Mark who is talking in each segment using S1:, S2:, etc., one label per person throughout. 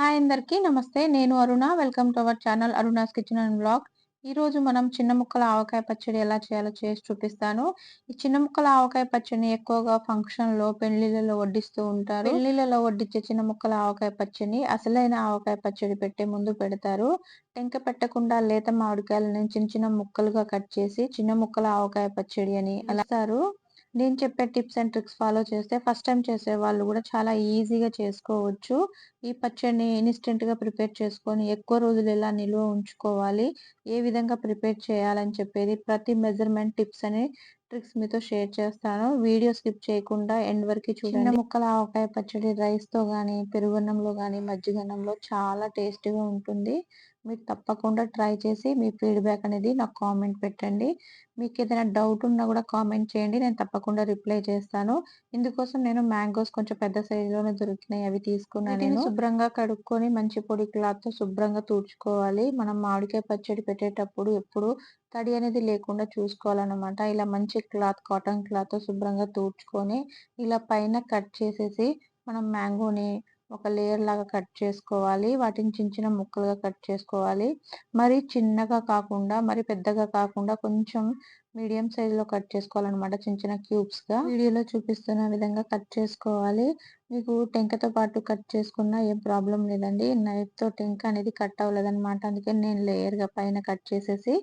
S1: Hi అందరికీ నమస్తే. నేను Aruna. Welcome to our channel Aruna's kitchen and blog ఈరోజు మనం చిన్న ముక్కల ఆవకాయ పచ్చడి ఎలా చేయాలో చేసి చూపిస్తాను. ఈ చిన్న ముక్కల ఆవకాయ పచ్చడిని ఎక్కువగా ఫంక్షన్‌లో, పెళ్ళిళ్ళలో వడ్డిస్తూ ఉంటారు. పెళ్ళిళ్ళలో వడ్డించే చిన్న ముక్కల ఆవకాయ పచ్చడిని అసలైన ఆవకాయ పచ్చడి పెట్టే ముందు పెడతారు. టెంక పెట్టకుండా లేత మామిడికాయలను చిన్న చిన్న ముక్కలుగా కట్ చేసి చిన్న ముక్కల ఆవకాయ పచ్చడి అని అలాస్తారు నేను చెప్పే టిప్స్ అండ్ ట్రిక్స్ ఫాలో చేస్తే ఫస్ట్ టైం చేసే వాళ్ళు కూడా చాలా ఈజీగా చేసుకోవచ్చు. ఈ పచ్చడిని ఇన్స్టెంట్గా ప్రిపేర్ చేసుకొని ఎక్కువ రోజులు ఎలా నిల్వ ఉంచుకోవాలి, ఏ విధంగా ప్రిపేర్ చేయాలని చెప్పేది ప్రతి మెజర్‌మెంట్ టిప్స్ అని ట్రిక్స్ మీతో షేర్ చేస్తాను. వీడియో స్కిప్ చేయకుండా ఎండ్ వరకు చూడండి. ముక్కల ఆవకాయ పచ్చడి రైస్‌తో గానీ, పెరుగన్నంలో గానీ, మజ్జిగన్నంలో చాలా టేస్టీగా ఉంటుంది. మీరు తప్పకుండా ట్రై చేసి మీ ఫీడ్‌బ్యాక్ అనేది నాకు కామెంట్ పెట్టండి. మీకు ఏదైనా డౌట్ ఉన్నా కూడా కామెంట్ చేయండి. నేను తప్పకుండా రిప్లై చేస్తాను. ఇందుకోసం నేను మ్యాంగోస్ కొంచెం పెద్ద సైజులోనే దొరికినాయి. అవి తీసుకున్నా
S2: వీటిని
S1: నేను. శుభ్రంగా కడుక్కొని మంచి పొడి క్లాత్‌తో శుభ్రంగా తుడుచుకోవాలి. మనం మామిడికాయ పచ్చడి పెట్టేటప్పుడు ఎప్పుడు తడి అనేది లేకుండా చూసుకోవాలన్నమాట. ఇలా మంచి క్లాత్ కాటన్ క్లాత్ శుభ్రంగా తుడుచుకొని ఇలా పైన కట్ చేసేసి మనం మ్యాంగోని ఒక లేయర్ లాగా కట్ చేసుకోవాలి. వాటిని చిన్న చిన్న ముక్కలుగా కట్ చేసుకోవాలి. మరి చిన్నగా కాకుండా, మరి పెద్దగా కాకుండా కొంచెం మీడియం సైజులో కట్ చేసుకోవాలన్నమాట. చిన్న చిన్న క్యూబ్స్‌గా. వీడియోలో చూపిస్తున్న విధంగా కట్ చేసుకోవాలి. మీకు టెంకతో పాటు కట్ చేసుకున్నా ఏం ప్రాబ్లం లేదండి. నైఫ్‌తో టెంక అనేది కట్ అవ్వలేదన్నమాట. అందుకే నేను లేయర్‌గా పైన కట్ చేసేసి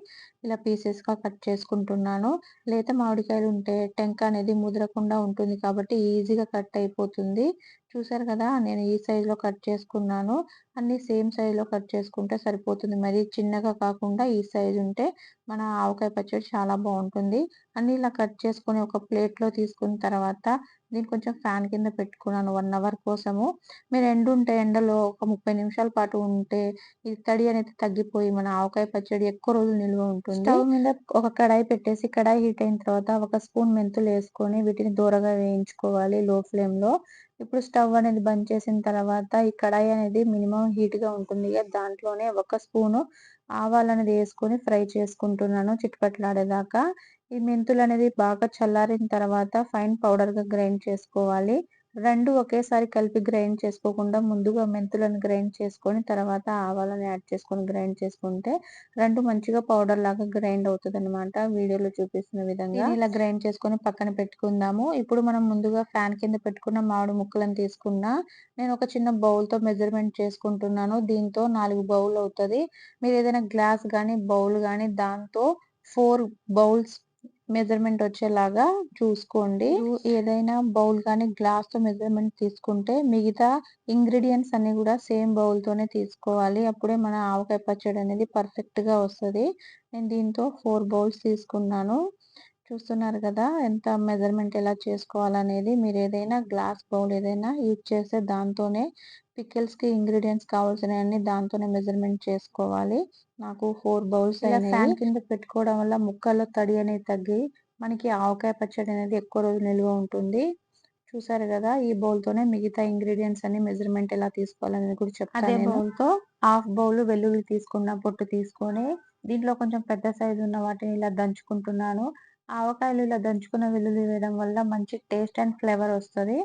S1: ఇలా పీసెస్‌గా కట్ చేసుకుంటున్నాను. లేత మామిడికాయలు ఉంటే టెంక అనేది ముదరకుండా ఉంటుంది కాబట్టి ఈజీగా కట్ అయిపోతుంది. చూసారు కదా! నేను ఈ సైజులో కట్ చేసుకున్నాను. అన్నీ సేమ్ సైజులో కట్ చేసుకుంటే సరిపోతుంది. మరి చిన్నగా కాకుండా ఈ సైజు ఉంటే మన ఆవకాయ పచ్చడి చాలా బాగుంటుంది అన్నీ ఇలా కట్ చేసుకొని ఒక ప్లేట్‌లో తీసుకున్న తర్వాత దీన్ని కొంచెం ఫ్యాన్ కింద పెట్టుకున్నాను 1 అవర్ కోసము. మీరు ఎండ ఉంటే ఎండలో ఒక 30 నిమిషాల పాటు ఉంటే ఈ తడి అనేది తగ్గిపోయి మన ఆవకాయ పచ్చడి ఎక్కువ రోజులు నిల్వ ఉంటుంది. స్టవ్ మీద ఒక కడాయి పెట్టేసి కడాయి హీట్ అయిన తర్వాత ఒక స్పూన్ మెంతులేసుకొని వీటిని దూరగా వేయించుకోవాలి లో ఫ్లేమ్‌లో. ఇప్పుడు స్టవ్ అనేది బంద్ చేసిన తర్వాత ఈ కడాయి అనేది మినిమం హీట్‌గా ఉంటుంది! దాంట్లోనే ఒక స్పూను ఆవాలనేది ఏసుకొని ఫ్రై చేసుకుంటున్నాను చిటపటలాడేదాకా. ఈ మెంతులు అనేది బాగా చల్లారిన తర్వాత ఫైన్ పౌడర్‌గా గ్రైండ్ చేసుకోవాలి. రెండు ఒకేసారి కలిపి గ్రైండ్ చేసుకోకుండా ముందుగా మెంతులను గ్రైండ్ చేసుకొని తర్వాత ఆవాలను యాడ్ చేసుకొని గ్రైండ్ చేసుకుంటే రెండు మంచిగా పౌడర్ లాగా గ్రైండ్ అవుతదన్నమాట. వీడియోలో చూపిస్తున్న విధంగా. ఇలా గ్రైండ్ చేసుకొని పక్కన పెట్టుకుందాము. ఇప్పుడు మనం ముందుగా ఫ్యాన్ కింద పెట్టుకున్న మామిడి ముక్కలను తీసుకున్నా నేను ఒక చిన్న బౌల్‌తో మెజర్‌మెంట్ చేసుకుంటున్నాను. దీంతో నాలుగు బౌల్ అవుతుంది మీరు ఏదైనా గ్లాస్ గానీ, బౌల్ గానీ దాంతో ఫోర్ బౌల్స్ మెజర్‌మెంట్ వచ్చేలాగా చూసుకోండి. ఏదైనా బౌల్ గానీ, గ్లాస్‌తో మెజర్‌మెంట్ తీసుకుంటే మిగతా ఇంగ్రీడియెంట్స్ అన్నీ కూడా సేమ్ బౌల్‌తోనే తీసుకోవాలి. అప్పుడే మన ఆవకాయ పచ్చడి అనేది పర్ఫెక్ట్‌గా వస్తది. నేను దీంతో 4 బౌల్స్ తీసుకున్నాను. చూస్తున్నారు కదా! ఎంత మెజర్‌మెంట్ ఎలా చేసుకోవాలనేది. మీరు ఏదైనా గ్లాస్ బౌల్ ఏదైనా యూజ్ చేస్తే దాంతోనే పికిల్స్‌కి ఇంగ్రీడియెంట్స్ కావాల్సినయన్నీ దాంతోనే మెజర్‌మెంట్ చేసుకోవాలి. నాకు 4 బౌల్స్
S2: అయినాయి.
S1: ఫ్యాన్ కింద పెట్టుకోవడం వల్ల ముక్కల్లో తడి అనేది తగ్గి మనకి ఆవకాయ పచ్చడి అనేది ఎక్కువ రోజులు నిల్వ ఉంటుంది. చూసారు కదా! ఈ బౌల్‌తోనే మిగతా ఇంగ్రీడియెంట్స్ అన్ని మెజర్‌మెంట్ ఎలా తీసుకోవాలనేది కూడా చెప్తాను నేను.
S2: బౌల్‌తో
S1: హాఫ్ బౌల్ వెల్లుల్లి తీసుకున్న పొట్టు తీసుకొని దీంట్లో కొంచెం పెద్ద సైజు ఉన్న వాటిని ఇలా దంచుకుంటున్నాను. ఆవకాయలు ఇలా దంచుకున్న వెల్లుల్లి వేయడం వల్ల మంచి టేస్ట్ అండ్ ఫ్లేవర్ వస్తది.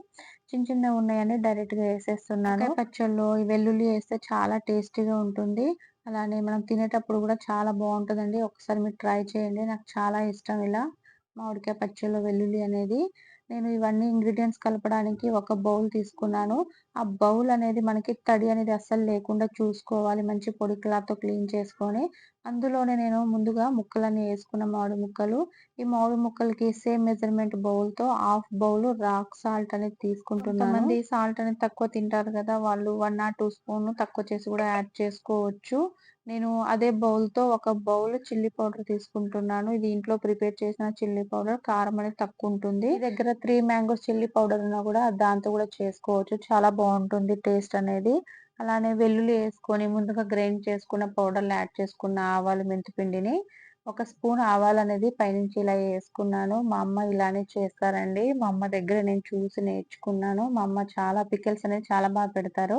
S1: చిన్న చిన్నవి ఉన్నాయని డైరెక్ట్‌గా ఏసేస్తున్నాను. ఆవకాయ పచ్చడిలో ఈ వెల్లుల్లి ఏస్తే చాలా టేస్టీగా ఉంటుంది. అలానే మనం తినేటప్పుడు కూడా చాలా బావుంటదండి. ఒకసారి మీరు ట్రై చేయండి. నాకు చాలా ఇష్టం ఇలా మామిడికాయ పచ్చడిలో వెల్లుల్లి అనేది. నేను ఇవన్నీ ఇంగ్రీడియంట్స్ కలపడానికి ఒక బౌల్ తీసుకున్నాను. ఆ బౌల్ అనేది మనకి తడి అనేది అస్సలు లేకుండా చూసుకోవాలి. మంచి పొడి క్లాత్‌తో క్లీన్ చేసుకొని అందులోనే నేను ముందుగా ముక్కలన్నీ వేసుకున్న మామిడి ముక్కలు. ఈ మామిడి ముక్కలకి సేమ్ మెజర్‌మెంట్ బౌల్‌తో హాఫ్ బౌల్ రాక్ సాల్ట్ అనేది తీసుకుంటున్నాను. మంది సాల్ట్ అనేది తక్కువ తింటారు కదా! వాళ్ళు వన్ ఆర్ టూ స్పూన్ తక్కువ చేసి కూడా యాడ్ చేసుకోవచ్చు. నేను అదే బౌల్‌తో ఒక బౌల్ చిల్లీ పౌడర్ తీసుకుంటున్నాను. ఇది ఇంట్లో ప్రిపేర్ చేసిన చిల్లీ పౌడర్. కారం అనేది తక్కువ ఉంటుంది. దగ్గర త్రీ మ్యాంగోస్ చిల్లీ పౌడర్ ఉన్నా కూడా దాంతో కూడా చేసుకోవచ్చు. చాలా బాగుంటుంది టేస్ట్ అనేది. అలానే వెల్లుల్లి వేసుకొని ముందుగా గ్రైండ్ చేసుకున్న పౌడర్‌లు యాడ్ చేసుకున్న ఆవాలు, మెంతిపిండిని ఒక స్పూన్ ఆవాలు అనేది పైనుంచి ఇలా వేసుకున్నాను మా అమ్మ ఇలానే చేస్తారండి. మా అమ్మ దగ్గర నేను చూసి నేర్చుకున్నాను. మా అమ్మ చాలా పికిల్స్ అనేది చాలా బాగా పెడతారు.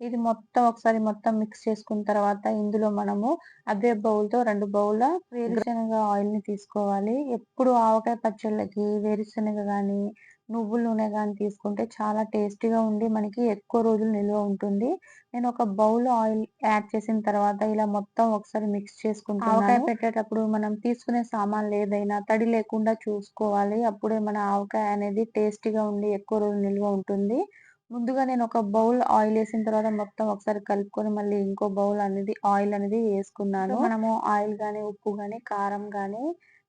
S1: ఇది మొత్తం ఒకసారి మొత్తం మిక్స్ చేసుకున్న తర్వాత ఇందులో మనము అదే బౌల్‌తో 2 బౌల వేరుశనగ ఆయిల్‌ని తీసుకోవాలి. ఎప్పుడు ఆవకాయ పచ్చళ్ళకి వేరుశనగ కానీ నువ్వుల నూనె కానీ తీసుకుంటే చాలా టేస్టీగా ఉండి మనకి ఎక్కువ రోజులు నిల్వ ఉంటుంది. నేను ఒక బౌల్ ఆయిల్ యాడ్ చేసిన తర్వాత ఇలా మొత్తం ఒకసారి మిక్స్ చేసుకుంటాను ఆవకాయ పెట్టేటప్పుడు మనం తీసుకునే సామాన్లు ఏదైనా తడి లేకుండా చూసుకోవాలి. అప్పుడే మన ఆవకాయ అనేది టేస్టీగా ఉండి ఎక్కువ రోజులు నిల్వ ఉంటుంది. ముందుగా నేను ఒక బౌల్ ఆయిల్ వేసిన తర్వాత మొత్తం ఒకసారి కలుపుకొని మళ్ళీ ఇంకో బౌల్ అనేది ఆయిల్ అనేది వేసుకున్నాను. మనము ఆయిల్ గాని, ఉప్పు గాని, కారం గాని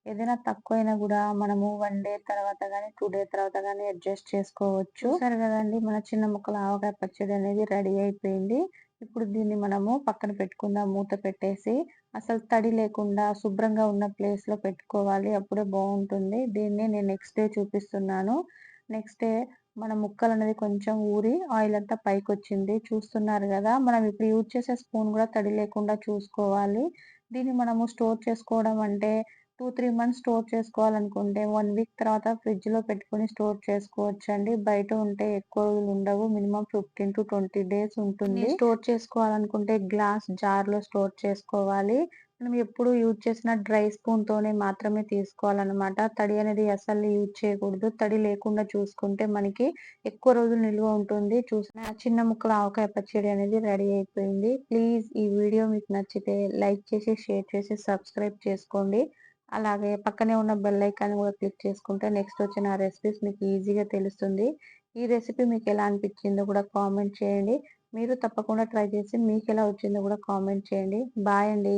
S1: ఏదైనా తక్కువైనా కూడా మనము వన్ డే తర్వాత గాని, టూ డే తర్వాత గాని అడ్జస్ట్ చేసుకోవచ్చు. చూసారు కదండీ మన చిన్న ముక్కల ఆవకాయ పచ్చడి అనేది రెడీ అయిపోయింది. ఇప్పుడు దీన్ని మనము పక్కన పెట్టుకుందాం మూత పెట్టేసి. అసలు తడి లేకుండా శుభ్రంగా ఉన్న ప్లేస్లో పెట్టుకోవాలి. అప్పుడే బాగుంటుంది. దీన్ని నేను నెక్స్ట్ డే చూపిస్తున్నాను. నెక్స్ట్ డే మన ముక్కలు అనేది కొంచెం ఊరి ఆయిల్ అంతా పైకి వచ్చింది చూస్తున్నారు కదా మనం ఇప్పుడు యూజ్ చేసే స్పూన్ కూడా తడి లేకుండా చూసుకోవాలి. దీన్ని మనము స్టోర్ చేసుకోవడం అంటే టూ త్రీ మంత్స్ స్టోర్ చేసుకోవాలనుకుంటే వన్ వీక్ తర్వాత ఫ్రిడ్జ్లో పెట్టుకొని స్టోర్ చేసుకోవచ్చండి. బయట ఉంటే ఎక్కువ రోజులు ఉండవు. Minimum fifteen to twenty days ఉంటుంది. స్టోర్ చేసుకోవాలనుకుంటే గ్లాస్ జార్లో స్టోర్ చేసుకోవాలి. మనం ఎప్పుడు యూజ్ చేసిన డ్రై స్పూన్ తోనే మాత్రమే తీసుకోవాలన్నమాట. తడి అనేది అసలు యూజ్ చేయకూడదు. తడి లేకుండా చూసుకుంటే మనకి ఎక్కువ రోజులు నిల్వ ఉంటుంది. చూసిన చిన్న ముక్కల ఆవకాయ పచ్చడి అనేది రెడీ అయిపోయింది. ప్లీజ్ ఈ వీడియో మీకు నచ్చితే లైక్ చేసి, షేర్ చేసి, సబ్స్క్రైబ్ చేసుకోండి. అలాగే పక్కనే ఉన్న బెల్ ఐకాన్ కూడా క్లిక్ చేసుకుంటే నెక్స్ట్ వచ్చిన రెసిపీస్ మీకు ఈజీగా తెలుస్తుంది. ఈ రెసిపీ మీకు ఎలా అనిపించిందో కూడా కామెంట్ చేయండి. మీరు తప్పకుండా ట్రై చేసి మీకు ఎలా వచ్చిందో కూడా కామెంట్ చేయండి. బాయ్ అండి.